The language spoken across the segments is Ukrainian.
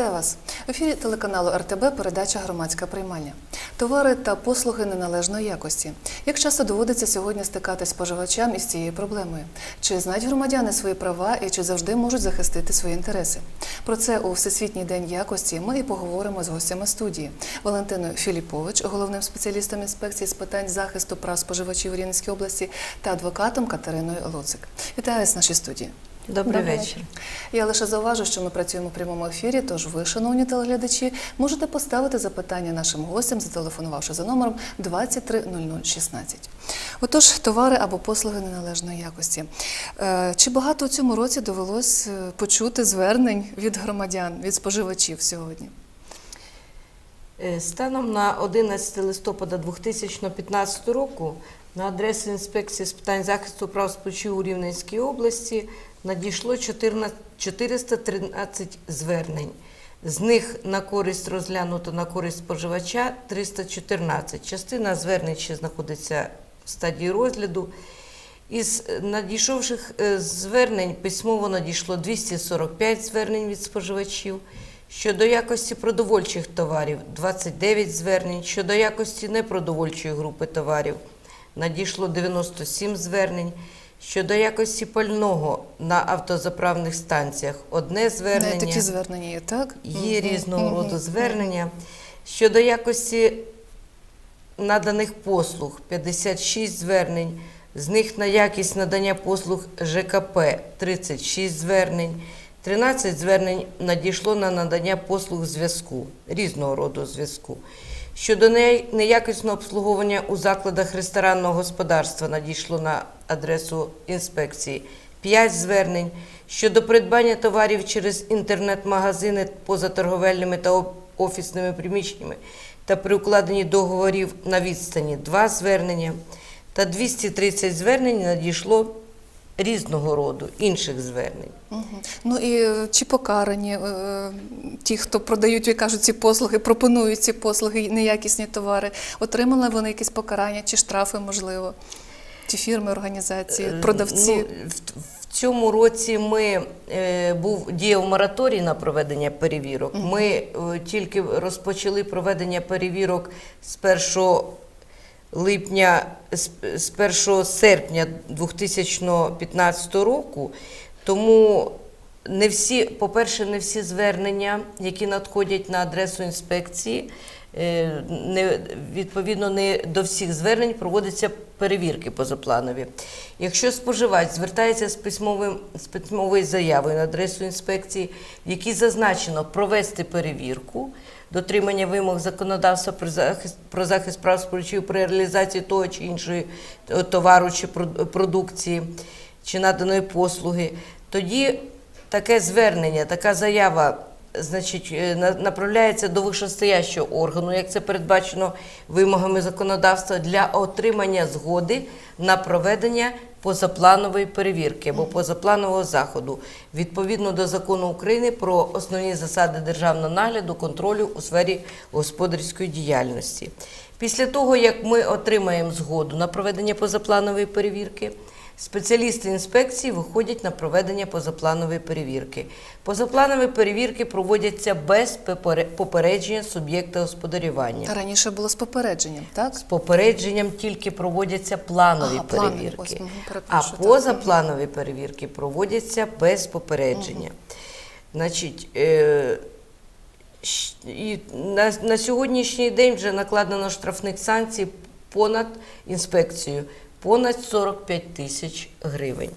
Вітаю вас в ефірі телеканалу РТБ. Передача громадська приймальня. Товари та послуги неналежної якості. Як часто доводиться сьогодні стикатись споживачам із цією проблемою? Чи знають громадяни свої права і чи завжди можуть захистити свої інтереси? Про це у Всесвітній день якості ми і поговоримо з гостями студії Валентиною Філіпович, головним спеціалістом інспекції з питань захисту прав споживачів у Рівненській області, та адвокатом Катериною Луцик. Вітаю вас в нашій студії. Добрий Добрий вечір. Я лише зауважу, що ми працюємо в прямому ефірі, тож ви, шановні телеглядачі, можете поставити запитання нашим гостям, зателефонувавши за номером 230016. Отож, товари або послуги неналежної якості. Е, Чи багато у цьому році довелось е, почути звернень від громадян, від споживачів сьогодні? Е, Станом на 11 листопада 2015 року на адресу інспекції з питань захисту прав споживачів у Рівненській області надійшло 413 звернень. З них на користь розглянуто на користь споживача 314. Частина звернень ще знаходиться в стадії розгляду. Із надійшовших е, звернень письмово надійшло 245 звернень від споживачів. Щодо якості продовольчих товарів 29 звернень. Щодо якості непродовольчої групи товарів надійшло 97 звернень. Щодо якості пального на автозаправних станціях одне звернення. Не, такі звернення є, так? Є Мгм, різного мгм, роду звернення. Щодо якості наданих послуг 56 звернень, з них на якість надання послуг ЖКП 36 звернень, 13 звернень надійшло на надання послуг зв'язку, різного роду зв'язку. Щодо не- неякісного обслуговування у закладах ресторанного господарства надійшло на адресу інспекції 5 звернень. Щодо придбання товарів через інтернет-магазини поза торговельними та офісними приміщеннями та при укладенні договорів на відстані 2 звернення та 230 звернень надійшло різного роду інших звернень. Мгм. Ну і е, чи покарані е, ті, хто продають і кажуть ці послуги, пропонують ці послуги, неякісні товари, отримали вони якісь покарання чи штрафи, можливо? Ті фірми, організації, Е, продавці? Ну, в, в цьому році ми е, був діяв мораторій на проведення перевірок. Ми е, тільки розпочали проведення перевірок з 1 липня, з, з 1 серпня 2015 року. Тому не всі, по-перше, не всі звернення, які надходять на адресу інспекції, не, відповідно, не до всіх звернень проводяться перевірки позапланові. Якщо споживач звертається з, письмовим, з письмовою заявою на адресу інспекції, в якій зазначено провести перевірку, дотримання вимог законодавства про захист, про захист прав споживачів при реалізації того чи іншої е, товару чи прод- продукції, чи наданої послуги, тоді таке звернення, така заява значить, е, на- направляється до вищестоящого органу, як це передбачено вимогами законодавства, для отримання згоди на проведення позапланової перевірки або позапланового заходу відповідно до закону України про основні засади державного нагляду контролю у сфері господарської діяльності. Після того, як ми отримаємо згоду на проведення позапланової перевірки, Спеціалісти інспекції виходять на проведення позапланової перевірки. Позапланові перевірки проводяться без попередження суб'єкта господарювання. Раніше було з попередженням, так? З попередженням тільки проводяться планові Ага, планові, перевірки, ось, а так. позапланові перевірки проводяться без попередження. Значить, е, і на, на сьогоднішній день вже накладено штрафних санкцій понад інспекцію, понад 45 тисяч гривень.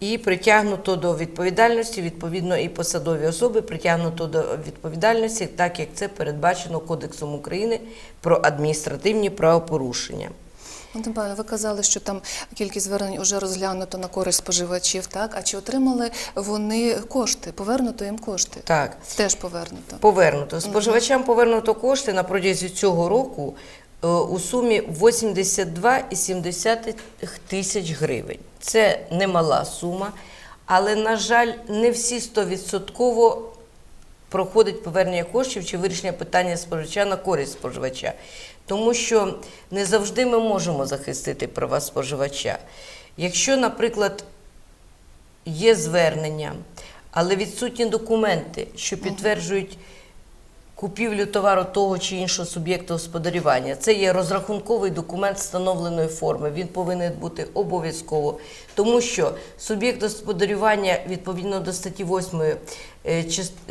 І притягнуто до відповідальності, відповідно, і посадові особи притягнуто до відповідальності, так як це передбачено Кодексом України про адміністративні правопорушення. Антон ви казали, що там кількість звернень вже розглянуто на користь споживачів, так? А чи отримали вони кошти? Повернуто їм кошти? Так, Теж повернуто. повернуто. Споживачам повернуто кошти на протязі цього року у сумі 82,7 тисяч гривень. Це немала сума, але, на жаль, не всі 100% проходить повернення коштів чи вирішення питання споживача на користь споживача. Тому що не завжди ми можемо захистити права споживача. Якщо, наприклад, є звернення, але відсутні документи, що підтверджують купівлю товару того чи іншого суб'єкту господарювання. Це є розрахунковий документ встановленої форми. Він повинен бути обов'язково, тому що суб'єкт господарювання відповідно до статті 8 е,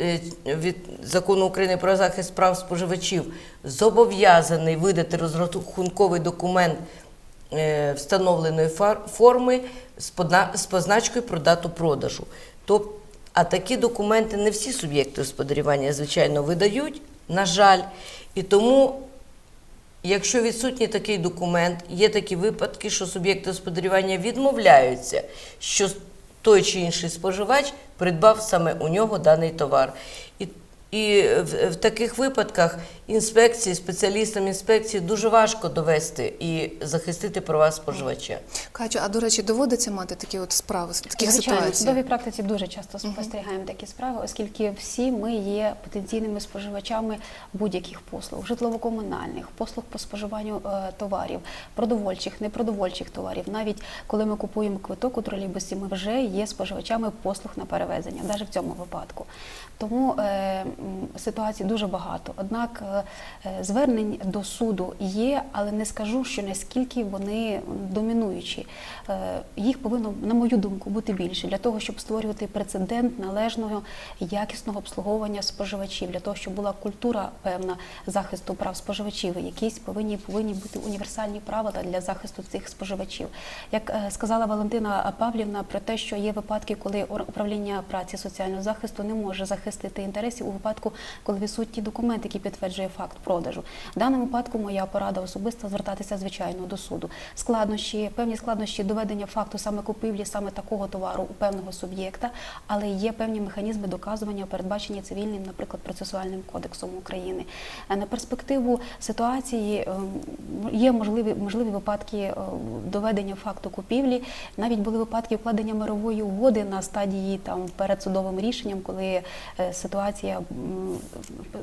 е, від закону України про захист прав споживачів зобов'язаний видати розрахунковий документ е, встановленої форми з позначкою про дату продажу. Тоб- а такі документи не всі суб'єкти господарювання, звичайно, видають, на жаль. І тому, якщо відсутній такий документ, є такі випадки, що суб'єкти господарювання відмовляються, що той чи інший споживач придбав саме у нього даний товар. І і в, в таких випадках інспекції, спеціалістам інспекції дуже важко довести і захистити права споживача. Катю, а до речі, доводиться мати такі от справи, таких Звичайно, в судовій практиці дуже часто спостерігаємо такі справи, оскільки всі ми є потенційними споживачами будь-яких послуг, житлово-комунальних, послуг по споживанню е, товарів, продовольчих, непродовольчих товарів. Навіть коли ми купуємо квиток у тролейбусі, ми вже є споживачами послуг на перевезення, навіть в цьому випадку. Тому е, ситуацій дуже багато. Однак е, звернень до суду є, але не скажу, що наскільки вони домінуючі. Е, їх повинно, на мою думку, бути більше для того, щоб створювати прецедент належного якісного обслуговування споживачів, для того, щоб була культура певна захисту прав споживачів. Якісь повинні повинні бути універсальні правила для захисту цих споживачів. Як е, сказала Валентина Павлівна про те, що є випадки, коли управління праці соціального захисту не може захистити інтересів у випадку, коли відсутні документ, який підтверджує факт продажу. В даному випадку моя порада особисто звертатися звичайно до суду. Складнощі, певні складнощі доведення факту саме купівлі саме такого товару у певного суб'єкта, але є певні механізми доказування, передбачені цивільним, наприклад, процесуальним кодексом України. Е, На перспективу ситуації ем, є можливі можливі випадки е, доведення факту купівлі. Навіть були випадки укладення мирової угоди на стадії там перед судовим рішенням, коли е, ситуація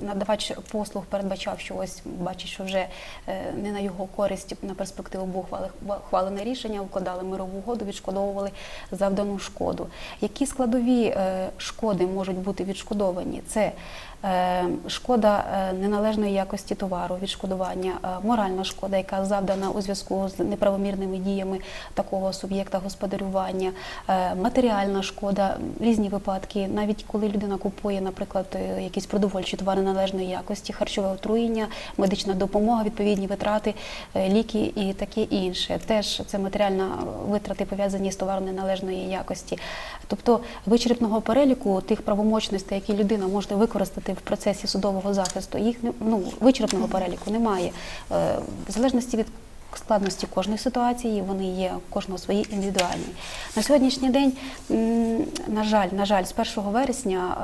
надавач послуг передбачав, що ось бачить, що вже е, не на його користь на перспективу було ухвали- ухвалене рішення, укладали мирову угоду, відшкодовували завдану шкоду. Які складові е, шкоди можуть бути відшкодовані? Це е, шкода неналежної якості товару, відшкодування, моральна шкода, яка завдана у зв'язку з неправомірними діями такого суб'єкта господарювання, матеріальна шкода, різні випадки, навіть коли людина купує, наприклад, якісь продовольчі товари належної якості, харчове отруєння, медична допомога, відповідні витрати, е, ліки і таке інше. Теж це матеріальна е, витрати пов'язані з товаром неналежної якості. Тобто вичерпного переліку тих правомочностей, які людина може використати в процесі судового захисту, їх ну вичерпного переліку немає. Е, В залежності від складності кожної ситуації, вони є кожного свої індивідуальні. На сьогоднішній день, на жаль, на жаль, з 1 вересня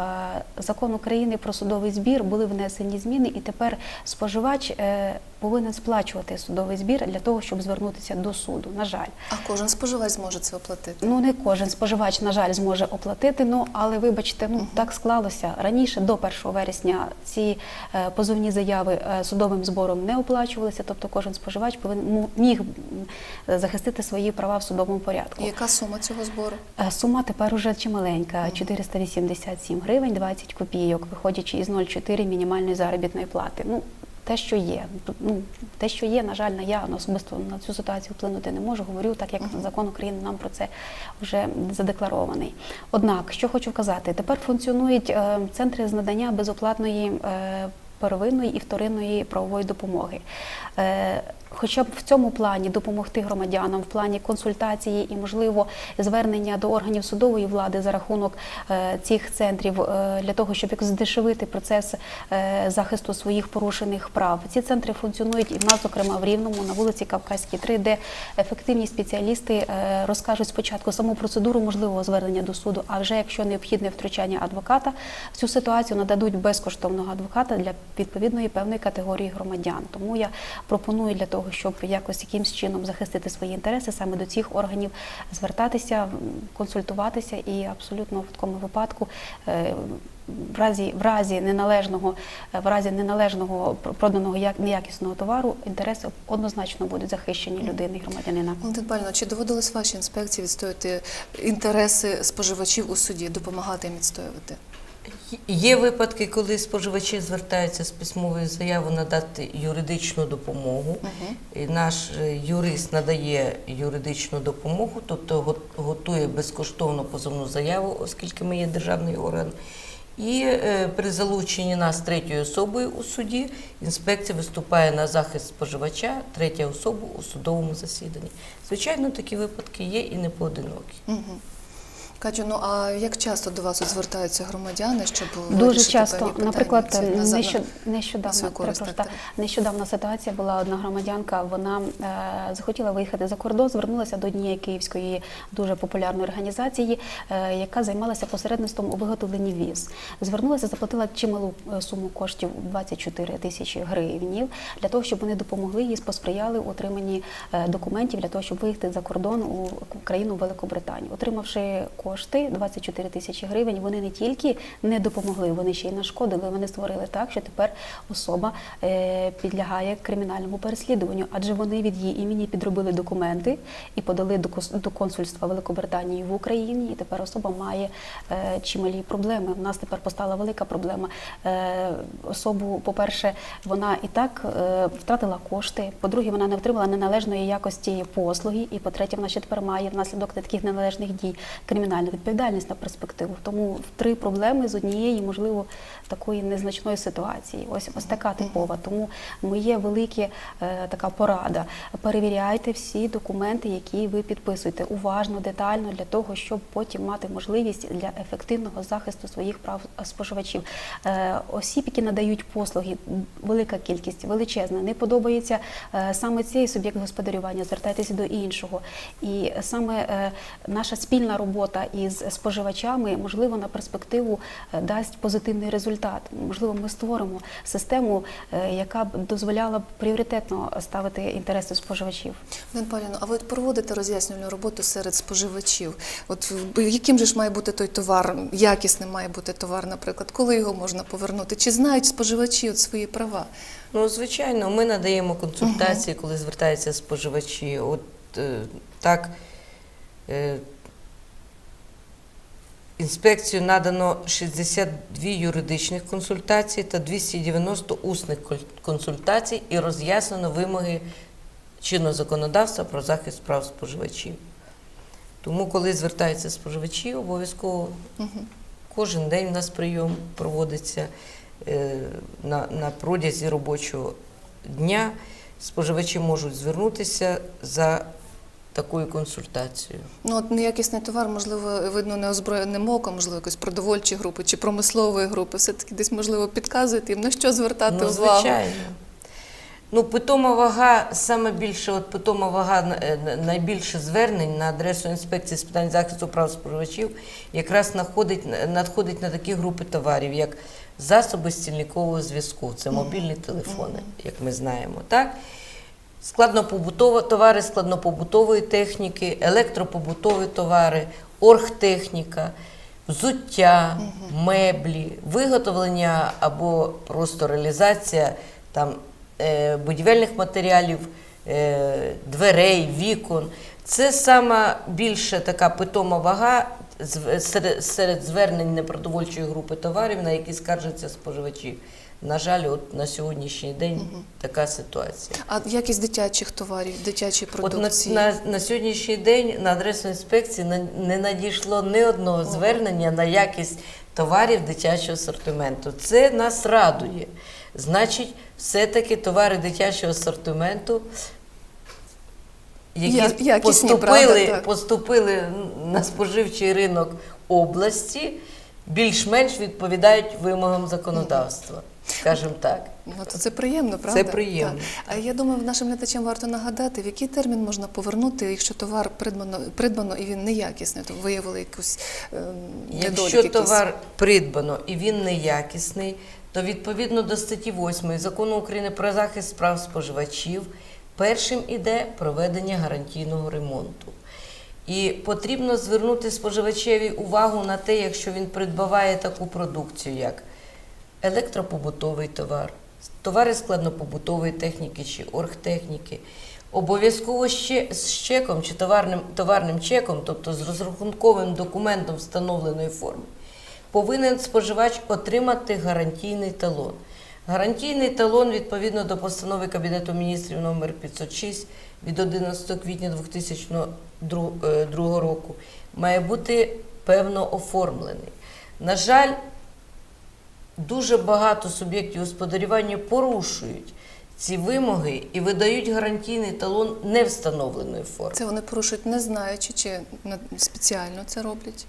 е, закон України про судовий збір були внесені зміни, і тепер споживач е, повинен сплачувати судовий збір для того, щоб звернутися до суду. На жаль. А кожен споживач зможе це оплатити? Ну не кожен споживач, на жаль, зможе оплатити. Ну але вибачте, ну так склалося раніше до 1 вересня. Ці е, позовні заяви судовим збором не оплачувалися. Тобто, кожен споживач повинен міг захистити свої права в судовому порядку. Яка сума цього збору? Е, Сума тепер уже чималенька 487 гривень 20 копійок, виходячи із 0,4 мінімальної заробітної плати. Ну те, що є, ну те, що є, на жаль, на я особисто на цю ситуацію вплинути не можу. Говорю так, як закон України нам про це вже задекларований. Однак, що хочу вказати, тепер функціонують е, центри з надання безоплатної. е, Первинної і вторинної правової допомоги. Хоча б в цьому плані допомогти громадянам, в плані консультації і, можливо, звернення до органів судової влади за рахунок е, цих центрів е, для того, щоб здешевити процес е, захисту своїх порушених прав. Ці центри функціонують і в нас, зокрема, в Рівному на вулиці Кавказькій 3, де ефективні спеціалісти розкажуть спочатку саму процедуру можливого звернення до суду, а вже якщо необхідне втручання адвоката, в цю ситуацію нададуть безкоштовного адвоката для відповідної певної категорії громадян. Тому я пропоную для того, щоб якось якимсь чином захистити свої інтереси, саме до цих органів звертатися, консультуватися і абсолютно в такому випадку. е, в разі, в разі неналежного, е, в разі неналежного пр- проданого як- неякісного товару інтереси однозначно будуть захищені людини громадянина. Валентин чи доводилось вашій інспекції відстояти інтереси споживачів у суді, допомагати їм відстоювати? Є випадки, коли споживачі звертаються з письмовою заявою надати юридичну допомогу. І наш е, юрист надає юридичну допомогу, тобто готує безкоштовно позовну заяву, оскільки ми є державний орган. І е, при залученні нас третьою особою у суді інспекція виступає на захист споживача, третя особа у судовому засіданні. Звичайно, такі випадки є і не поодинокі. Угу. Катю, ну а як часто до вас звертаються громадяни, щоб Дуже часто, певні наприклад, нещодавно так, так. нещодавна ситуація була одна громадянка. Вона е, захотіла виїхати за кордон, звернулася до однієї київської дуже популярної організації, е, яка займалася посередництвом у виготовленні віз. Звернулася, заплатила чималу е, суму коштів 24 тисячі гривнів для того, щоб вони допомогли їй посприяли у отриманні е, документів для того, щоб виїхати за кордон у країну Великобританію. Отримавши кошти 24 тисячі гривень, вони не тільки не допомогли, вони ще й нашкодили. Вони створили так, що тепер особа е, підлягає кримінальному переслідуванню, адже вони від її імені підробили документи і подали до консульства Великобританії в Україні. І тепер особа має е, чималі проблеми. У нас тепер постала велика проблема. Е, особу, по-перше, вона і так втратила кошти. По-друге, вона не отримала неналежної якості послуги. І по-третє, вона ще тепер має внаслідок таких неналежних дій кримінальну відповідальність на перспективу. Тому три проблеми з однієї, можливо, такої незначної ситуації. Ось ось така типова. Тому моє велике е, така порада. Перевіряйте всі документи, які ви підписуєте, уважно, детально для того, щоб потім мати можливість для ефективного захисту своїх прав споживачів. Е, осіб, які надають послуги, велика кількість, величезна. Не подобається е, саме цей суб'єкт господарювання, звертайтеся до іншого. І саме е, наша спільна робота із споживачами, можливо, на перспективу е, дасть позитивний результат. Можливо, ми створимо систему, е, яка б дозволяла б пріоритетно ставити інтереси споживачів. Валентин Павлівна, а ви от проводите роз'яснювальну роботу серед споживачів? От яким же ж має бути той товар, якісним має бути товар, наприклад, коли його можна повернути? Чи знають споживачі от свої права? Ну, звичайно, ми надаємо консультації, коли звертаються споживачі. От е, так. Е, Інспекцію надано 62 юридичних консультації та 290 усних консультацій і роз'яснено вимоги чинного законодавства про захист прав споживачів. Тому, коли звертаються споживачі, обов'язково кожен день у нас прийом проводиться е, на, на протязі робочого дня. Споживачі можуть звернутися за такою консультацією. Ну, от неякісний товар, можливо, видно неозброєним оком, можливо, якось продовольчі групи чи промислової групи. Все-таки десь, можливо, підказуєте їм, на що звертати Ну, увагу. звичайно. Ну, питома вага, саме більше, от питома вага, е, найбільше звернень на адресу інспекції з питань захисту прав споживачів якраз надходить, надходить на такі групи товарів, як засоби стільникового зв'язку, це мобільні телефони, як ми знаємо, так? Складнопобутова товари складнопобутової техніки, електропобутові товари, оргтехніка, взуття, меблі, виготовлення або просто реалізація там, е, будівельних матеріалів, е, дверей, вікон. Це сама більша така питома вага серед звернень непродовольчої групи товарів, на які скаржаться споживачі. На жаль, от на сьогоднішній день така ситуація. А якість дитячих товарів, дитячої От на, на, на сьогоднішній день на адресу інспекції не, надійшло ні одного звернення на якість товарів дитячого асортименту. Це нас радує. Значить, все-таки товари дитячого асортименту, які Я- поступили, правда, поступили на споживчий ринок області, більш-менш відповідають вимогам законодавства. Скажімо так. Ну, то це приємно, правда? приємно. Так. А я думаю, нашим глядачам варто нагадати, в який термін можна повернути, якщо товар придбано, придбано і він неякісний, то виявили якусь ем, недолік Якщо товар придбано і він неякісний, то відповідно до статті 8 закону України про захист прав споживачів першим іде проведення гарантійного ремонту. І потрібно звернути споживачеві увагу на те, якщо він придбаває таку продукцію, як електропобутовий товар, товари складнопобутової техніки чи оргтехніки. Обов'язково ще з чеком чи товарним, товарним чеком, тобто з розрахунковим документом встановленої форми, повинен споживач отримати гарантійний талон. Гарантійний талон відповідно до постанови Кабінету міністрів номер 506 від 11 квітня 2002 року має бути певно оформлений. На жаль, дуже багато суб'єктів господарювання порушують ці вимоги і видають гарантійний талон невстановленої форми. Це вони порушують не знаючи чи спеціально це роблять.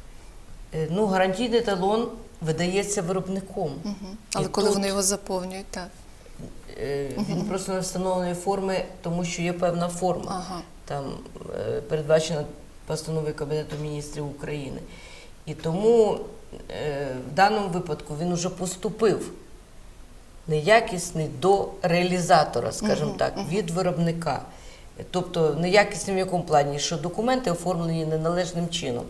Е, Ну, гарантійний талон видається виробником. Угу. Але І коли тут- вони його заповнюють, так. Е, Він просто не встановленої форми, тому що є певна форма. Ага. Там е, передбачена постановою Кабінету міністрів України. І тому в даному випадку він уже поступив неякісний до реалізатора, скажімо так, від виробника. Тобто неякісним в якому плані, що документи оформлені неналежним чином.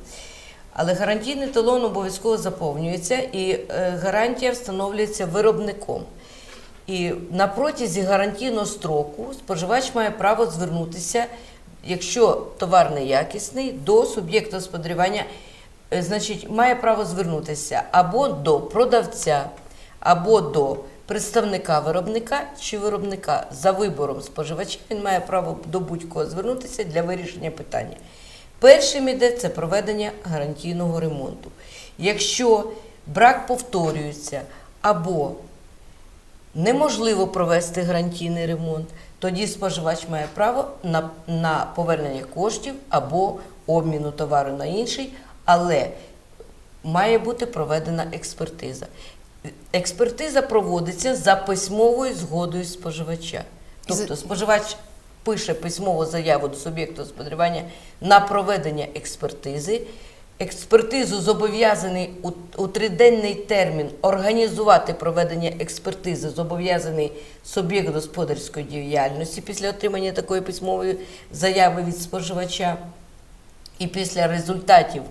Але гарантійний талон обов'язково заповнюється і е, гарантія встановлюється виробником. І на протязі гарантійного строку споживач має право звернутися, якщо товар неякісний, до суб'єкта господарювання, е, значить, має право звернутися або до продавця, або до представника виробника чи виробника за вибором споживача. Він має право до будь-кого звернутися для вирішення питання. Першим іде це проведення гарантійного ремонту. Якщо брак повторюється або неможливо провести гарантійний ремонт, тоді споживач має право на, на повернення коштів або обміну товару на інший, але має бути проведена експертиза. Експертиза проводиться за письмовою згодою споживача. Тобто споживач пише письмову заяву до суб'єкту господарювання на проведення експертизи. Експертизу зобов'язаний у, у триденний термін організувати проведення експертизи, зобов'язаний суб'єкт господарської діяльності після отримання такої письмової заяви від споживача. І після результатів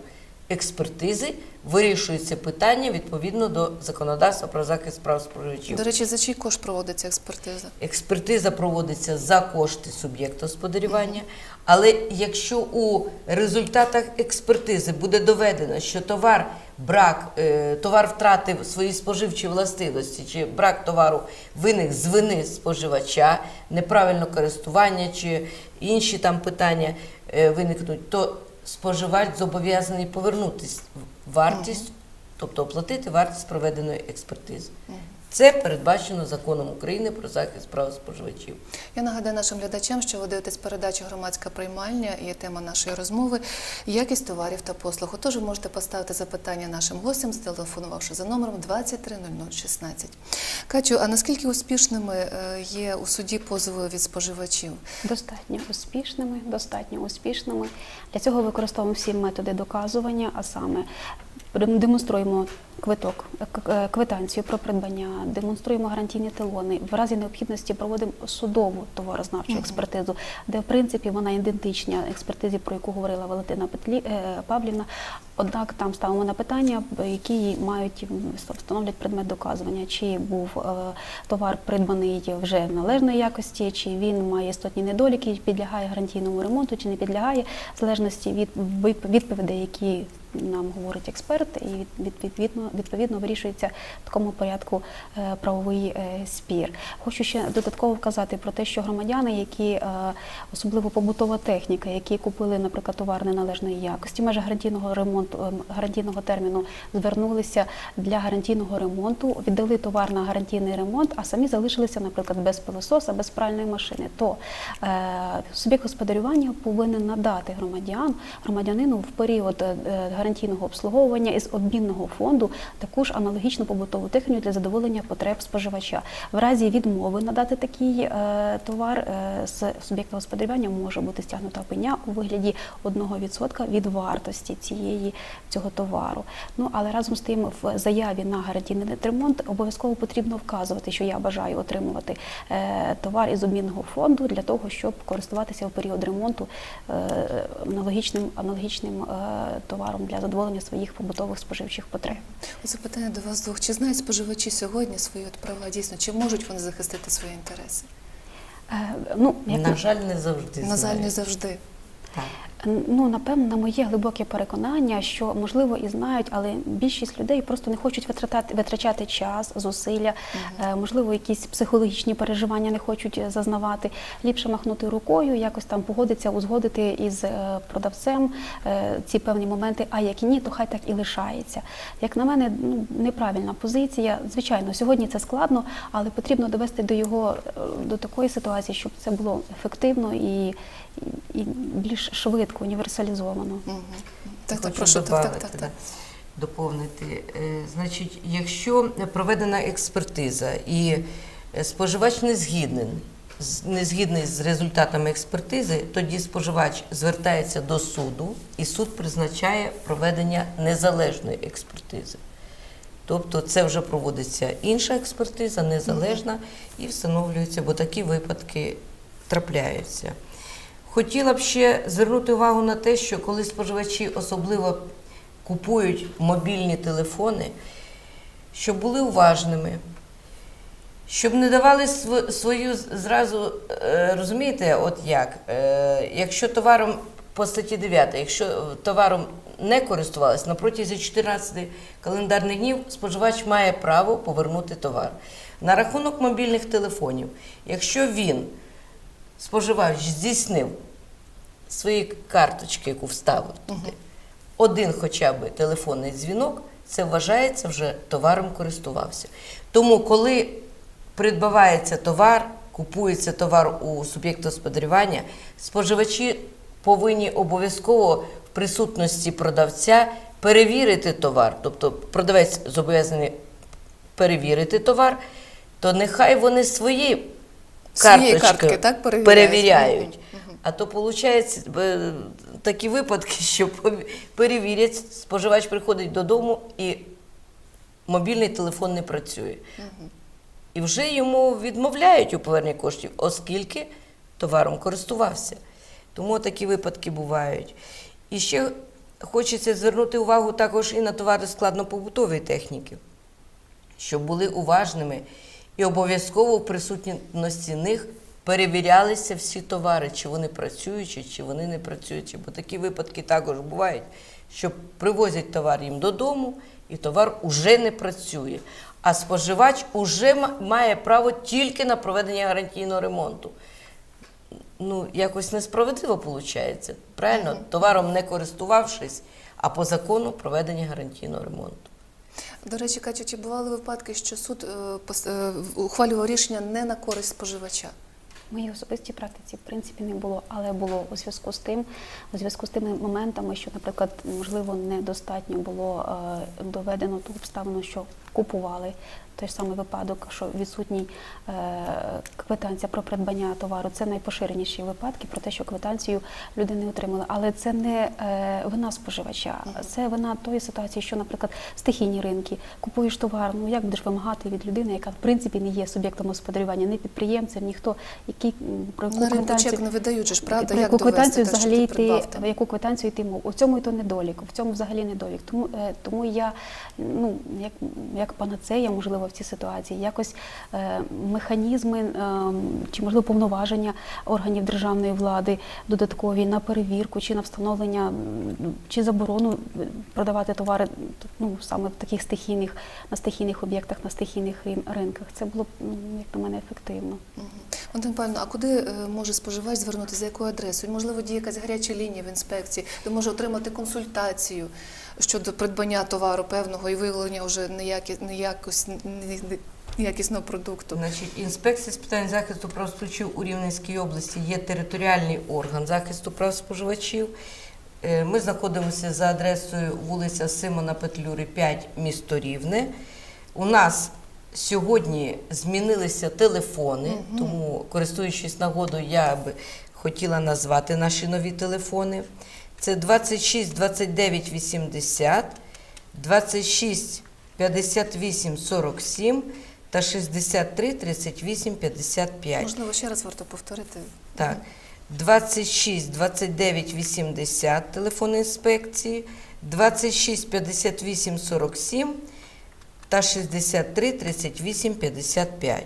експертизи вирішується питання відповідно до законодавства про захист прав споживачів. До речі, за чий кошт проводиться експертиза? Експертиза проводиться за кошти суб'єкта господарювання, але якщо у результатах експертизи буде доведено, що товар брак, е, товар втратив свої споживчі властивості, чи брак товару виник з вини споживача, неправильне користування чи інші там питання е, виникнуть, то споживач зобов'язаний повернутись вартість, тобто оплатити вартість проведеної експертизи. Це передбачено законом України про захист прав споживачів. Я нагадаю нашим глядачам, що ви дивитесь передачу Громадська приймальня і тема нашої розмови якість товарів та послуг. Отож, ви можете поставити запитання нашим гостям, зателефонувавши за номером 230016. Катю, а наскільки успішними е, є у суді позови від споживачів? Достатньо успішними, достатньо успішними. Для цього використовуємо всі методи доказування, а саме демонструємо квиток, е, е, квитанцію про придбання, демонструємо гарантійні талони. В разі необхідності проводимо судову товарознавчу експертизу, де в принципі вона ідентична експертизі, про яку говорила Валентина Петлі е, Павлівна. Однак там ставимо на питання, які мають встановлять предмет доказування, чи був е, товар придбаний вже належної якості, чи він має істотні недоліки, підлягає гарантійному ремонту, чи не підлягає, в залежності від відповідей, які нам говорить експерт, і від- від- відповідно, відповідно вирішується в такому порядку е, правовий е, спір. Хочу ще додатково вказати про те, що громадяни, які особливо побутова техніка, які купили, наприклад, товар неналежної якості, майже гарантійного ремонту ем, гарантійного терміну звернулися для гарантійного ремонту, віддали товар на гарантійний ремонт, а самі залишилися, наприклад, без пилососа, без пральної машини. То е, суб'єкт господарювання повинен надати громадян громадянину в період е, гарантійного обслуговування із обмінного фонду таку ж аналогічну побутову техніку для задоволення потреб споживача. В разі відмови надати такий е, товар е, з суб'єкта господарювання може бути стягнута пеня у вигляді 1% від вартості цієї цього товару. Ну але разом з тим в заяві на гарантійний ремонт обов'язково потрібно вказувати, що я бажаю отримувати е, товар із обмінного фонду для того, щоб користуватися в період ремонту е, аналогічним аналогічним е, товаром для задоволення своїх побутових споживчих потреб. Оце питання до вас двох. Чи знають споживачі сьогодні свої от права дійсно? Чи можуть вони захистити свої інтереси? Е, Ну, як На жаль, не завжди. На жаль, не завжди. Так. Ну, напевно, на моє глибоке переконання, що можливо і знають, але більшість людей просто не хочуть витрачати, витрачати час, зусилля, е, можливо, якісь психологічні переживання не хочуть е, зазнавати. Ліпше махнути рукою, якось там погодитися, узгодити із е, продавцем ці певні моменти. А як і ні, то хай так і лишається. Як на мене, ну неправильна позиція. Звичайно, сьогодні це складно, але потрібно довести до його до такої ситуації, щоб це було ефективно і, і, і більш швидко, універсалізовано. Угу. Так, так, прошу, так, добавити, так, так, так. доповнити. Е, Значить, якщо проведена експертиза і е, споживач не згідний, з- не згідний з результатами експертизи, тоді споживач звертається до суду, і суд призначає проведення незалежної експертизи. Тобто це вже проводиться інша експертиза, незалежна, і встановлюється, бо такі випадки трапляються. Хотіла б ще звернути увагу на те, що коли споживачі особливо купують мобільні телефони, щоб були уважними, щоб не давали свою зразу, е, розумієте, от як, е, якщо товаром по статті 9, якщо товаром не користувалися, на протязі 14 календарних днів споживач має право повернути товар. На рахунок мобільних телефонів, якщо він, споживач, здійснив свої карточки, яку вставив туди, один хоча б телефонний дзвінок, це вважається вже товаром користувався. Тому, коли придбавається товар, купується товар у суб'єкта господарювання, споживачі повинні обов'язково в присутності продавця перевірити товар. Тобто продавець зобов'язаний перевірити товар, то нехай вони свої Свої карточки картки, так, перевіряють? перевіряють. А то виходить такі випадки, що перевірять, споживач приходить додому і мобільний телефон не працює. І вже йому відмовляють у поверненні коштів, оскільки товаром користувався. Тому такі випадки бувають. І ще хочеться звернути увагу також і на товари складнопобутової техніки, щоб були уважними і обов'язково в присутності них перевірялися всі товари, чи вони працюючі, чи вони не працюючі. Бо такі випадки також бувають, що привозять товар їм додому, і товар уже не працює. А споживач уже має право тільки на проведення гарантійного ремонту. Ну, якось несправедливо виходить. Правильно? Товаром не користувавшись, а по закону проведення гарантійного ремонту. До речі, Катю, чи бували випадки, що суд е, е, ухвалював рішення не на користь споживача? В моїй особистій практиці в принципі не було, але було у зв'язку з тим, у зв'язку з тими моментами, що, наприклад, можливо, недостатньо було е, доведено ту обставину, що купували той ж самий випадок, що відсутній е, квитанція про придбання товару. Це найпоширеніші випадки про те, що квитанцію люди не отримали. Але це не е, вина споживача, це вина тої ситуації, що, наприклад, стихійні ринки, купуєш товар. Ну як будеш вимагати від людини, яка в принципі не є суб'єктом господарювання, не підприємцем, ніхто, м, про яку На чек не видають ж, правда? про яку довести квитанцію що взагалі йти, придбав яку квитанцію йти мов. У цьому і то недолік, в цьому взагалі недолік. Тому, е, тому я, ну, як, як панацея, можливо, в цій ситуації, якось е, механізми е, чи, можливо, повноваження органів державної влади додаткові на перевірку чи на встановлення, чи заборону продавати товари ну, саме в таких стихійних, на стихійних об'єктах, на стихійних ринках. Це було б, ну, як на мене, ефективно. Антон Павловна, а куди е, може споживач звернутися, за якою адресою? Можливо, діє якась гаряча лінія в інспекції, де може отримати консультацію щодо придбання товару певного і виявлення вже неякісного продукту. Значить, інспекція з питань захисту прав споживачів у Рівненській області є територіальний орган захисту прав споживачів. Е, Ми знаходимося за адресою вулиця Симона Петлюри, 5, місто Рівне. У нас сьогодні змінилися телефони, тому, користуючись нагодою, я би хотіла назвати наші нові телефони. Це 26 29 80, 26 58 47 та 63 38 55. Можливо, ще раз варто повторити. Так. 26 29 80 телефон інспекції, 26 58 47 та 63 38 55.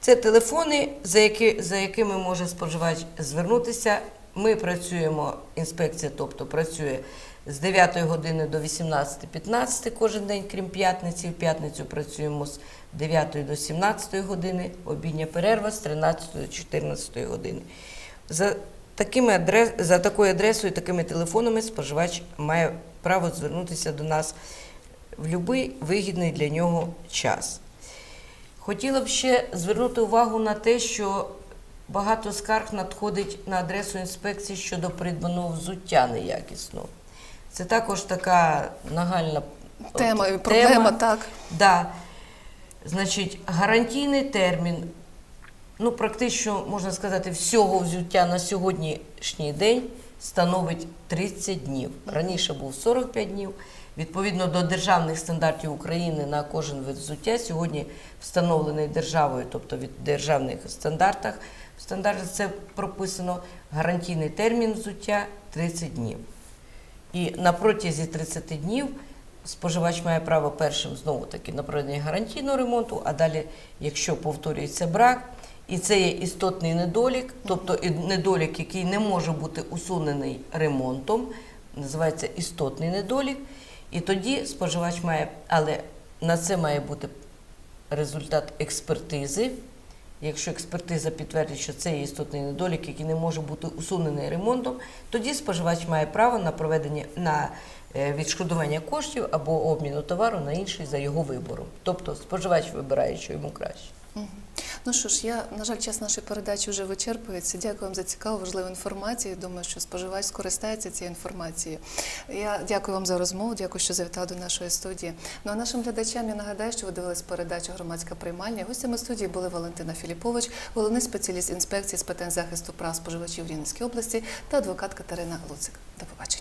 Це телефони, за, які, за якими може споживач звернутися. Ми працюємо, інспекція, тобто працює з 9 години до 18.15 кожен день, крім п'ятниці. В п'ятницю працюємо з 9 до 17 години, обідня перерва з 13 до 14 години. За, такими адрес, за такою адресою, такими телефонами споживач має право звернутися до нас в будь-який вигідний для нього час. Хотіла б ще звернути увагу на те, що багато скарг надходить на адресу інспекції щодо придбаного взуття неякісного. Це також така нагальна Тема, і проблема, так. Да. Значить, гарантійний термін, ну, практично, можна сказати, всього взуття на сьогоднішній день становить 30 днів. Раніше був 45 днів. Відповідно до державних стандартів України на кожен вид взуття сьогодні встановлений державою, тобто від державних стандартах. В стандартах це прописано гарантійний термін взуття 30 днів. І на протязі 30 днів споживач має право першим знову таки на проведення гарантійного ремонту, а далі, якщо повторюється брак, і це є істотний недолік, тобто недолік, який не може бути усунений ремонтом, називається істотний недолік. І тоді споживач має, але на це має бути результат експертизи. Якщо експертиза підтвердить, що це є істотний недолік, який не може бути усунений ремонтом, тоді споживач має право на проведення на е, відшкодування коштів або обміну товару на інший за його вибором. Тобто споживач вибирає, що йому краще. Ну що ж, я, на жаль, час нашої передачі вже вичерпується. Дякую вам за цікаву, важливу інформацію. Думаю, що споживач скористається цією інформацією. Я дякую вам за розмову, дякую, що завітали до нашої студії. Ну а нашим глядачам я нагадаю, що ви дивились передачу Громадська приймальня. Гостями студії були Валентина Філіпович, головний спеціаліст інспекції з питань захисту прав споживачів Рівненської області та адвокат Катерина Луцик. До побачення.